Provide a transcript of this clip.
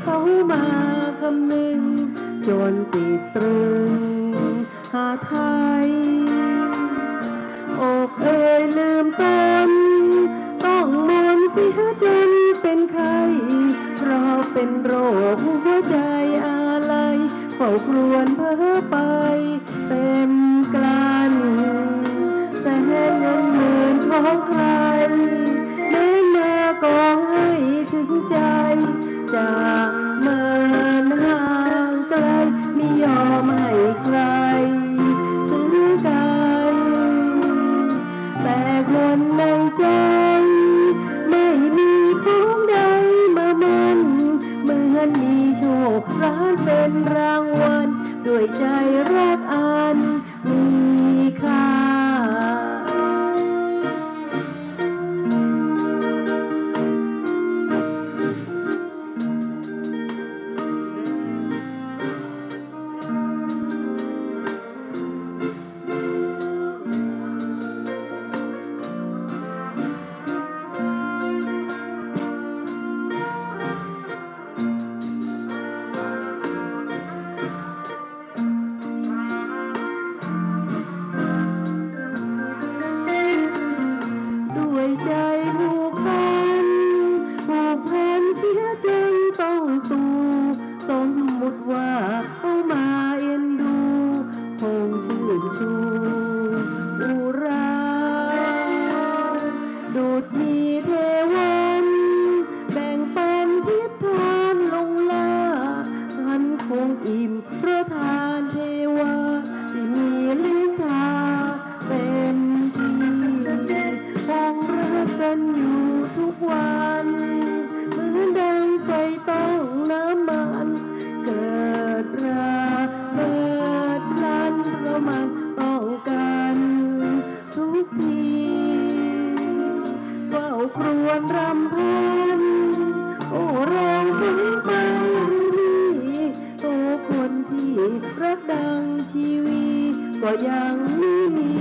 เขามาคำหนึ่งจนติดตรึง หาไทยอกเอ่ยลืมตนต้องมนเสียจนเป็นไข้เพราะเป็นโรคหัวใจอะไรเฝ้าครวญเพ้อไปเต็ม ใจ ไม่มีของใดมามันเหมือนมีโชคร้านเป็นรางวัลด้วยใจรัก ต้องตูสมมุติว่าเขามาเอ็นดูคงชื่นชูอุราดูดมีเทวันแบ่งปันทิพทานลงลาท่านคงอิ่มเพราะทาน วนรำพัน โอ้ร้องถึงปันที่โอ้คนที่รักดังชีวีก็ยังไม่มี